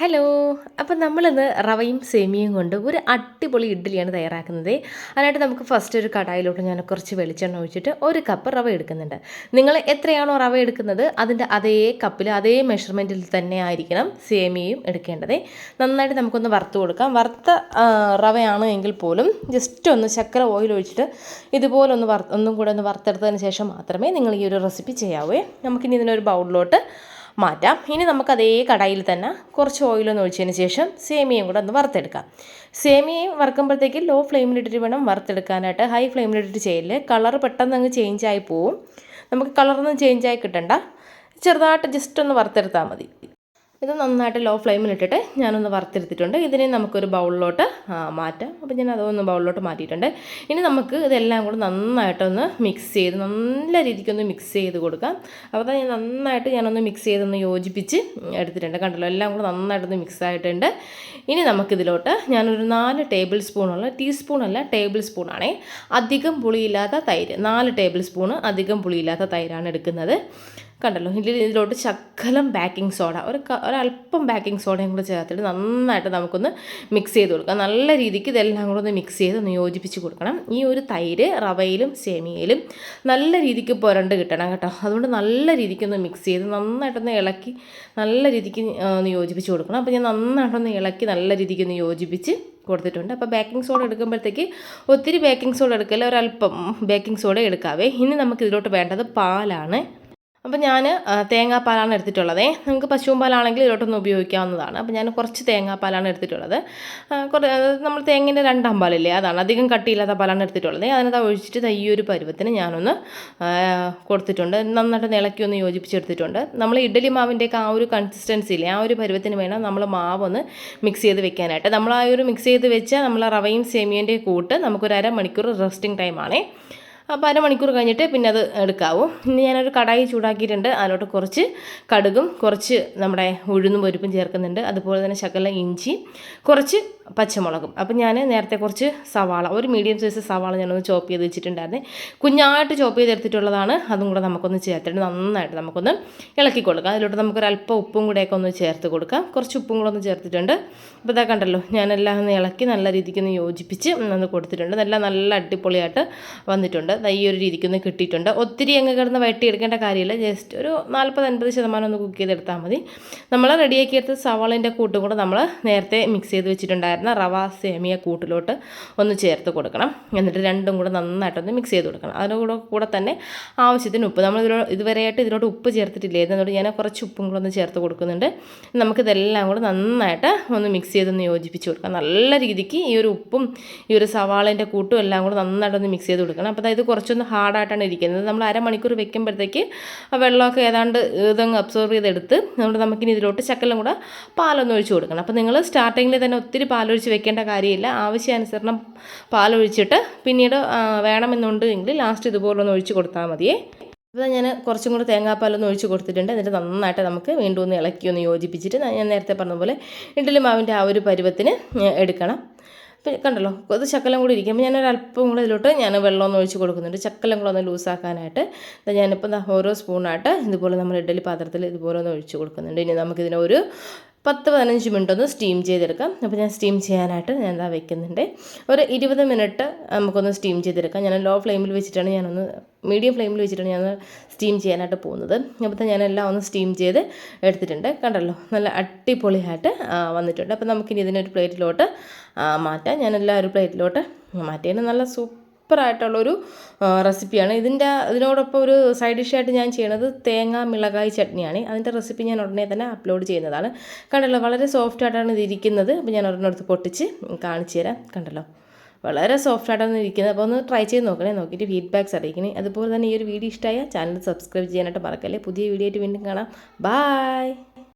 Hello അപ്പം നമ്മളിന്ന് റവയും സേമിയയും കൊണ്ട് ഒരു അടിപൊളി ഇഡ്ഡലിയാണ് തയ്യാറാക്കുന്നത്. അതിനായിട്ട് നമുക്ക് ഫസ്റ്റ് ഒരു കടായിലോട്ട് ഞാൻ കുറച്ച് വെളിച്ചെണ്ണ ഒഴിച്ചിട്ട് ഒരു കപ്പ് റവ എടുക്കുന്നുണ്ട്. നിങ്ങൾ എത്രയാണോ റവ എടുക്കുന്നത് അതിന്റെ അതേ കപ്പിൽ അതേ മെഷർമെന്റിൽ തന്നെ ആയിരിക്കണം സേമിയയും എടുക്കേണ്ടത്. നന്നായിട്ട് നമുക്കൊന്ന് വറുത്ത് കൊടുക്കാം. വറുത്ത റവയാണ് എങ്കിൽ പോലും ജസ്റ്റ് ഒന്ന് ശർക്കര ഓയിൽ ഒഴിച്ചിട്ട് ഇതുപോലെ ഒന്ന് വറുത്ത് ഒന്നും കൂടെ ഒന്ന് വറുത്തെടുത്തതിന് ശേഷം മാത്രമേ നിങ്ങൾ ഈ ഒരു റെസിപ്പി ചെയ്യാവൂ. നമുക്കിനി ഇതിനൊരു ബൗളിലോട്ട് മാറ്റാം. ഇനി നമുക്ക് അതേ കടായിൽ തന്നെ കുറച്ച് ഓയിലൊന്ന് ഒഴിച്ചതിന് ശേഷം സേമിയയും കൂടെ ഒന്ന് വറുത്തെടുക്കാം. സേമിയയും വറുക്കുമ്പോഴത്തേക്ക് ലോ ഫ്ലെയിമിലിട്ടിട്ട് വേണം വറുത്തെടുക്കാനായിട്ട്. ഹൈ ഫ്ലെയിമിലിട്ടിട്ട് ചെയ്യൽ. കളർ പെട്ടെന്ന് അങ്ങ് ചേഞ്ച് ആയി പോവും. നമുക്ക് കളറൊന്നും ചേഞ്ച് ആയി കിട്ടണ്ട. ചെറുതായിട്ട് ജസ്റ്റ് ഒന്ന് വറുത്തെടുത്താൽ മതി. ഇത് നന്നായിട്ട് ലോ ഫ്ലെയിമിൽ ഫ്ലെയിമിലിട്ടിട്ട് ഞാനൊന്ന് വറുത്തെടുത്തിട്ടുണ്ട്. ഇതിനെ നമുക്കൊരു ബൗളിലോട്ട് മാറ്റാം. അപ്പോൾ ഞാൻ അതൊന്ന് ബൗളിലോട്ട് മാറ്റിയിട്ടുണ്ട്. ഇനി നമുക്ക് ഇതെല്ലാം കൂടെ നന്നായിട്ടൊന്ന് മിക്സ് ചെയ്ത് നല്ല രീതിക്കൊന്ന് മിക്സ് ചെയ്ത് കൊടുക്കാം. അപ്പോൾ ഞാൻ നന്നായിട്ട് ഞാനൊന്ന് മിക്സ് ചെയ്തൊന്ന് യോജിപ്പിച്ച് എടുത്തിട്ടുണ്ട്. കണ്ടല്ലോ എല്ലാം കൂടെ നന്നായിട്ടൊന്ന് മിക്സ് ആയിട്ടുണ്ട്. ഇനി നമുക്കിതിലോട്ട് ഞാനൊരു നാല് ടേബിൾ സ്പൂണുള്ള ടീസ്പൂണല്ല ടേബിൾ സ്പൂണാണേ അധികം പുളിയില്ലാത്ത തൈര്. നാല് ടേബിൾ സ്പൂണ് അധികം പുളിയില്ലാത്ത തൈരാണ് എടുക്കുന്നത്. കണ്ടല്ലോ ഇതിൽ ഇതിലോട്ട് ശക്കലം ബേക്കിംഗ് സോഡ ഒരു ഒരല്പം ബേക്കിംഗ് സോഡയും കൂടെ ചേർത്തിട്ട് നന്നായിട്ട് നമുക്കൊന്ന് മിക്സ് ചെയ്ത് കൊടുക്കാം. നല്ല രീതിക്ക് ഇതെല്ലാം കൂടെ ഒന്ന് മിക്സ് ചെയ്ത് ഒന്ന് യോജിപ്പിച്ച് കൊടുക്കണം. ഈ ഒരു തൈര് റവയിലും സേമിയയിലും നല്ല രീതിക്ക് പുരണ്ട് കിട്ടണം കേട്ടോ. അതുകൊണ്ട് നല്ല രീതിക്ക് ഒന്ന് മിക്സ് ചെയ്ത് നന്നായിട്ടൊന്ന് ഇളക്കി നല്ല രീതിക്ക് ഒന്ന് യോജിപ്പിച്ച് കൊടുക്കണം. അപ്പോൾ ഞാൻ നന്നായിട്ടൊന്ന് ഇളക്കി നല്ല രീതിക്ക് ഒന്ന് യോജിപ്പിച്ച് കൊടുത്തിട്ടുണ്ട്. അപ്പോൾ ബേക്കിംഗ് സോഡ എടുക്കുമ്പോഴത്തേക്ക് ഒത്തിരി ബേക്കിംഗ് സോഡ എടുക്കല്ല? ഒരല്പം ബേക്കിംഗ് സോഡ എടുക്കാവേ. ഇനി നമുക്ക് ഇതിലോട്ട് വേണ്ടത് പാലാണ്. അപ്പോൾ ഞാൻ തേങ്ങാപ്പാലാണ് എടുത്തിട്ടുള്ളത്. നിങ്ങൾക്ക് പശുവും പാലാണെങ്കിൽ ഇതിലോട്ടൊന്നും ഉപയോഗിക്കാവുന്നതാണ്. അപ്പോൾ ഞാൻ കുറച്ച് തേങ്ങാപ്പാലാണ് എടുത്തിട്ടുള്ളത്. കുറേ നമ്മൾ തേങ്ങേന്റെ രണ്ടാം പാലില്ലേ അതാണ്. അധികം കട്ടിയില്ലാത്ത പാലാണ് എടുത്തിട്ടുള്ളത്. അതിനകത്ത് ഒഴിച്ചിട്ട് ഈ ഒരു പരുവത്തിന് ഞാനൊന്ന് കൊടുത്തിട്ടുണ്ട്. നന്നായിട്ട് നിളക്കി ഒന്ന് യോജിപ്പിച്ചെടുത്തിട്ടുണ്ട്. നമ്മൾ ഇഡലി മാവിന്റെയൊക്കെ ആ ഒരു കൺസിസ്റ്റൻസി ഇല്ലേ ആ ഒരു പരുവത്തിന് വേണം നമ്മൾ മാവ് ഒന്ന് മിക്സ് ചെയ്ത് വെക്കാനായിട്ട്. നമ്മൾ ആ ഒരു മിക്സ് ചെയ്ത് വെച്ചാൽ നമ്മൾ റവയും സേമിയന്റെ കൂട്ട് നമുക്കൊരു അരമണിക്കൂർ റെസ്റ്റിംഗ് ടൈമാണേ അപ്പോൾ അരമണിക്കൂർ കഴിഞ്ഞിട്ട് പിന്നെ അത് എടുക്കാവൂ. ഇനി ഞാനൊരു കടായി ചൂടാക്കിയിട്ടുണ്ട്. അതിലോട്ട് കുറച്ച് കടുകും കുറച്ച് നമ്മുടെ ഉഴുന്നും പരിപ്പും ചേർക്കുന്നുണ്ട്. അതുപോലെ തന്നെ ശക്കല ഇഞ്ചി കുറച്ച് പച്ചമുളകും. അപ്പം ഞാൻ നേരത്തെ കുറച്ച് സവാള ഒരു മീഡിയം സൈസ് സവാള ഞാനൊന്ന് ചോപ്പ് ചെയ്ത് വെച്ചിട്ടുണ്ടായിരുന്നു. കുഞ്ഞായിട്ട് ചോപ്പ് ചെയ്ത് എടുത്തിട്ടുള്ളതാണ് അതും കൂടെ നമുക്കൊന്ന് ചേർത്തിട്ട് നന്നായിട്ട് നമുക്കൊന്ന് ഇളക്കി കൊടുക്കാം. അതിലോട്ട് നമുക്കൊരു അല്പം ഉപ്പും കൂടെയൊക്കെ ഒന്ന് ചേർത്ത് കൊടുക്കാം. കുറച്ച് ഉപ്പും കൂടെ ഒന്ന് ചേർത്തിട്ടുണ്ട്. അപ്പോൾ ഇതാ കണ്ടല്ലോ ഞാനെല്ലാം ഒന്ന് ഇളക്കി നല്ല രീതിക്ക് ഒന്ന് യോജിപ്പിച്ച് ഒന്ന് കൊടുത്തിട്ടുണ്ട്. നല്ല നല്ല അടിപൊളിയായിട്ട് വന്നിട്ടുണ്ട്. ഈ ഒരു രീതിക്കൊന്ന് കിട്ടിയിട്ടുണ്ട്. ഒത്തിരി അങ്ങ് കിടന്ന് എടുക്കേണ്ട കാര്യമില്ല. ജസ്റ്റ് ഒരു നാൽപ്പത് അൻപത് ശതമാനം ഒന്ന് കുക്ക് ചെയ്തെടുത്താൽ മതി. നമ്മൾ റെഡിയാക്കിയെടുത്ത് സവാളിന്റെ കൂട്ടും കൂടെ നമ്മൾ നേരത്തെ മിക്സ് ചെയ്ത് വെച്ചിട്ടുണ്ടായിരുന്ന റവ സേമിയ കൂട്ടിലോട്ട് ഒന്ന് ചേർത്ത് കൊടുക്കണം. എന്നിട്ട് രണ്ടും കൂടെ നന്നായിട്ടൊന്ന് മിക്സ് ചെയ്ത് കൊടുക്കണം. അതിന്റെ കൂടെ കൂടെ തന്നെ ആവശ്യത്തിന് ഉപ്പ്. നമ്മൾ ഇതിലോ ഇതുവരെയായിട്ട് ഇതിലോട്ട് ഉപ്പ് ചേർത്തിട്ടില്ലേ എന്നോട് ഞാൻ കുറച്ച് ഉപ്പും കൂടെ ഒന്ന് ചേർത്ത് കൊടുക്കുന്നുണ്ട്. നമുക്കിതെല്ലാം കൂടെ നന്നായിട്ട് ഒന്ന് മിക്സ് ചെയ്തൊന്ന് യോജിപ്പിച്ച് കൊടുക്കാം നല്ല രീതിക്ക് ഈ ഒരു ഉപ്പും ഈ ഒരു സവാളിന്റെ കൂട്ടും എല്ലാം കൂടെ നന്നായിട്ടൊന്ന് മിക്സ് ചെയ്ത് കൊടുക്കണം. അപ്പോൾ അതായത് കുറച്ചൊന്ന് ഹാർഡായിട്ടാണ് ഇരിക്കുന്നത്. നമ്മൾ അരമണിക്കൂർ വെക്കുമ്പോഴത്തേക്ക് ആ വെള്ളമൊക്കെ ഏതാണ്ട് ഇതങ്ങ് അബ്സോർവ് ചെയ്തെടുത്ത് അതുകൊണ്ട് നമുക്കിനി ഇതിലോട്ട് ചക്കലും കൂടെ പാലൊന്ന് ഒഴിച്ച് കൊടുക്കണം. അപ്പോൾ നിങ്ങൾ സ്റ്റാർട്ടിങ്ങിൽ തന്നെ ഒത്തിരി പാലൊഴിച്ച് വെക്കേണ്ട കാര്യമില്ല. ആവശ്യാനുസരണം പാലൊഴിച്ചിട്ട് പിന്നീട് വേണമെന്നുണ്ടെങ്കിൽ ലാസ്റ്റ് ഇതുപോലെ ഒന്ന് ഒഴിച്ച് കൊടുത്താൽ മതിയേ. അപ്പോൾ ഞാൻ കുറച്ചും കൂടെ തേങ്ങാപ്പാലൊന്ന് ഒഴിച്ച് കൊടുത്തിട്ടുണ്ട്. എന്നിട്ട് നന്നായിട്ട് നമുക്ക് വീണ്ടും ഒന്ന് ഇളക്കി ഒന്ന് യോജിപ്പിച്ചിട്ട് ഞാൻ നേരത്തെ പറഞ്ഞ പോലെ ഇഡ്ഡലി മാവിന്റെ ആ ഒരു പരുവത്തിന് എടുക്കണം. പിന്നെ കണ്ടല്ലോ അത് ചക്കലം കൂടി ഇരിക്കുമ്പോൾ ഞാനൊരു അല്പം കൂടെ ഇതിലോട്ട് ഞാൻ വെള്ളമൊന്നും ഒഴിച്ച് കൊടുക്കുന്നുണ്ട്. ചക്കലം കൂടെ ഒന്ന് ലൂസാക്കാനായിട്ട് ഞാനിപ്പോൾ ഓരോ സ്പൂണായിട്ട് ഇതുപോലെ നമ്മൾ ഇഡ്ഡലി പാത്രത്തിൽ ഇതുപോലെ ഒന്ന് ഒഴിച്ച് കൊടുക്കുന്നുണ്ട്. ഇനി നമുക്കിതിനെ ഒരു പത്ത് പതിനഞ്ച് മിനിറ്റ് ഒന്ന് സ്റ്റീം ചെയ്തെടുക്കാം. അപ്പോൾ ഞാൻ സ്റ്റീം ചെയ്യാനായിട്ട് ഞാൻ എന്താ വെക്കുന്നുണ്ട്. ഒരു ഇരുപത് മിനിറ്റ് നമുക്കൊന്ന് സ്റ്റീം ചെയ്തെടുക്കാം. ഞാൻ ലോ ഫ്ലെയിമിൽ വെച്ചിട്ടാണ് ഞാനൊന്ന് മീഡിയം ഫ്ലെയിമിൽ വെച്ചിട്ടാണ് ഞാൻ സ്റ്റീം ചെയ്യാനായിട്ട് പോകുന്നത്. അപ്പോൾ എല്ലാം ഒന്ന് സ്റ്റീം ചെയ്ത് എടുത്തിട്ടുണ്ട്. കണ്ടല്ലോ നല്ല അടിപൊളിയായിട്ട് വന്നിട്ടുണ്ട്. അപ്പോൾ നമുക്കിനി ഇതിനൊരു പ്ലേറ്റിലോട്ട് മാറ്റാം. ഞാനെല്ലാം ഒരു പ്ലേറ്റിലോട്ട് മാറ്റിയതിന് നല്ല സൂപ്പർ സൂപ്പറായിട്ടുള്ളൊരു റെസിപ്പിയാണ്. ഇതിന്റെ അതിനോടൊപ്പം ഒരു സൈഡ് ഡിഷായിട്ട് ഞാൻ ചെയ്യണത് തേങ്ങ മിളകായി ചട്നിയാണ്. അതിന്റെ റെസിപ്പി ഞാൻ ഉടനെ തന്നെ അപ്ലോഡ് ചെയ്യുന്നതാണ്. കണ്ടല്ലോ വളരെ സോഫ്റ്റ് ആയിട്ടാണ് ഇത് ഇരിക്കുന്നത്. അപ്പോൾ ഞാൻ അടുത്ത് പൊട്ടിച്ച് കാണിച്ചു തരാം. കണ്ടല്ലോ വളരെ സോഫ്റ്റ് ആയിട്ടാണ് ഇരിക്കുന്നത്. അപ്പോൾ ഒന്ന് ട്രൈ ചെയ്ത് നോക്കണേ. നോക്കിയിട്ട് ഫീഡ്ബാക്ക്സ് അറിയിക്കണേ. അതുപോലെ തന്നെ ഈ ഒരു വീഡിയോ ഇഷ്ടമായ ചാനൽ സബ്സ്ക്രൈബ് ചെയ്യാനായിട്ട് മറക്കല്ലേ. പുതിയ വീഡിയോ ആയിട്ട് വീണ്ടും കാണാം. ബായ്